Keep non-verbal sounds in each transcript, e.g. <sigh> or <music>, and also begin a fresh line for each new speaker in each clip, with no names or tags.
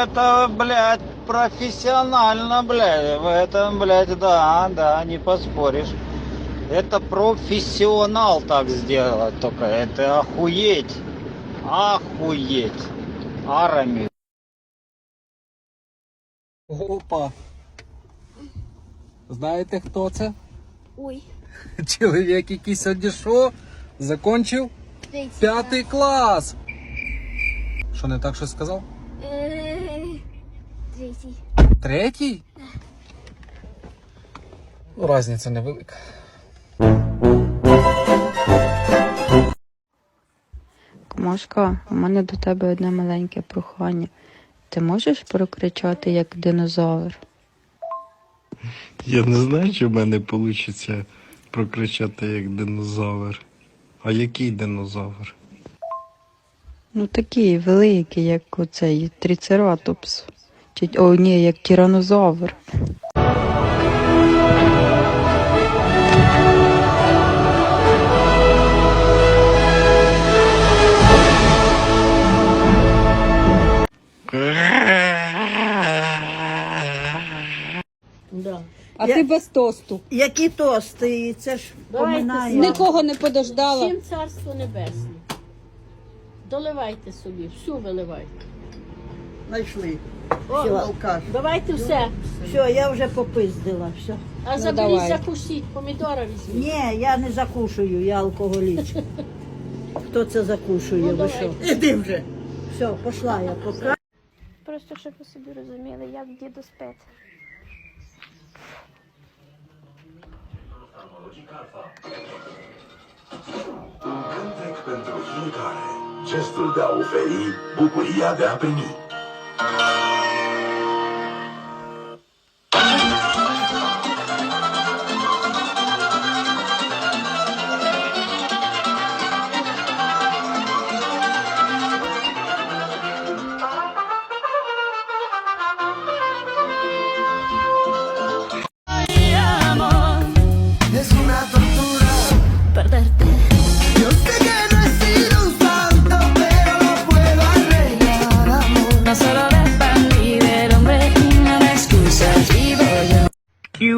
это, блядь, профессионально, блядь. В этом, блядь, да, да, не поспоришь. Это профессионал так сделать только. Это охуеть. Охуеть. Арами.
Опа. Знаєте, хто це?
Ой, <laughs>
Чоловік, який сьогодні що? Закончив
третій.
п'ятий клас. Що не так щось сказав?
Е, Третій.
Третій? Ну, Разниця невелика.
Машка, у мене до тебе одне маленьке прохання. Ти можеш прокричати як динозавр?
Я не знаю, чи в мене вийде прокричати як динозавр. А який динозавр?
Ну такий великий, як оцей трицератопс. Чи о, ні, як тиранозавр.
Да.
А
Я-
ти без тосту.
Які тости, це ж
Давайте
поминаю.
Нікого не подождала.
Всім царство небесне. Доливайте собі, всю виливайте.
Знайшли. Все.
Давайте все.
Все, я вже попиздила. Все.
А
Ну,
заберіть,
давай.
закусіть, помідора візьміть.
Ні, я не закушую, я алкоголіч. Хто <laughs> це закушує?
Ну,
Ви
давай.
що? Іди вже. Все, пішла я пока.
Просто щоб ви собі розуміли, як діду спить.
Un cântec pentru fiecare. Gestul de a oferi, bucuria de a primi.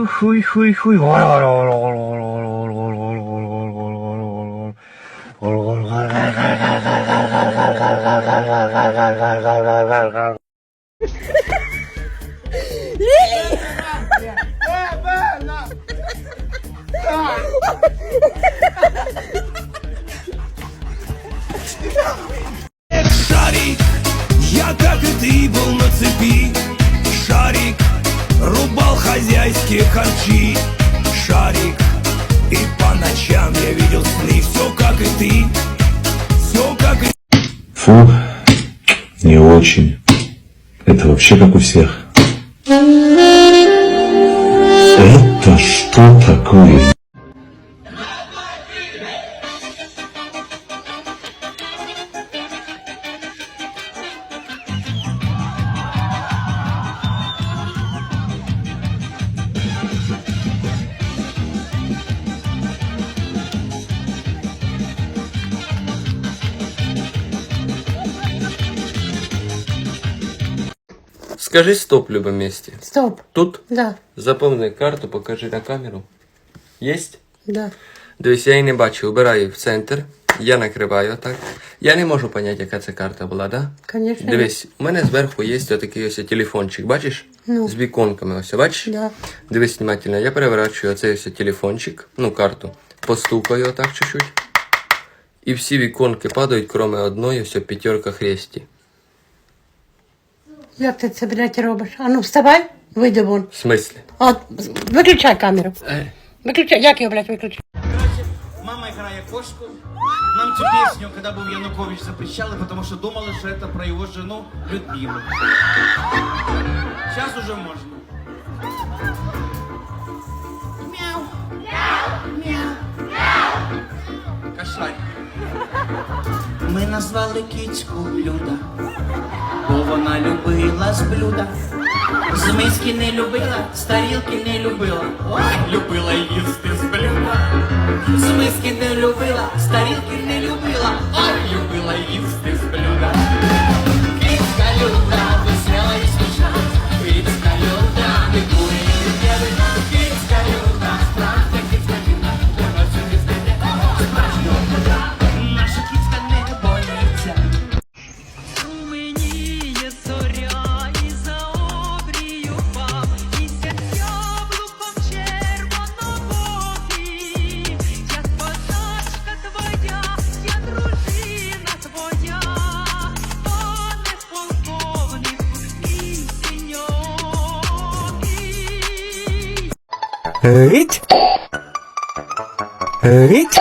yo.
Шарик, я как и ты был на цепи Шарик, Рубал хозяйские харчи Шарик, и по ночам я видел сны Все как и ты, все как и
Фу, не очень. Это вообще как у всех. Это что такое?
Скажи стоп, любом месте.
Стоп.
Тут
Да,
заповни карту, покажи на камеру. Єсть?
да.
Дивись, я її не бачу, убираю в центр. Я накриваю так. Я не можу поняти, яка це карта була, да?
Конечно.
Дивись, у мене зверху є отакий ось телефончик, бачиш?
Ну.
З віконками ось, бачиш?
Да.
Дивись внимательно, я переворачую оцей ось телефончик, ну карту, постукаю отак чуть-чуть. І всі віконки падають, кроме одної, ось п'ятерка хресті.
Як ти це, блядь, робиш? А ну вставай, вийди вон.
В смислі?
От, виключай камеру.
Е.
Виключай, як його, блядь, виключай?
Мама играя кошку. Нам эту песню, когда был Янукович, запрещала, потому что думала, что это про его жену Людмилу. Сейчас уже можно. Ми назвали кіцьку Люда, бо вона любила з блюда. З миски не любила, з тарілки не любила. Ой, любила їсти з блюда. З миски не любила, з тарілки не любила. Ой, любила їсти з блюда.
Hıç. Hıç.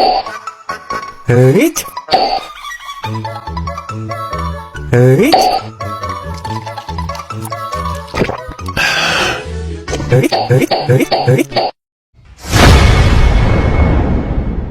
Hıç. Hıç. Hıç. Hıç. Hıç. Hıç.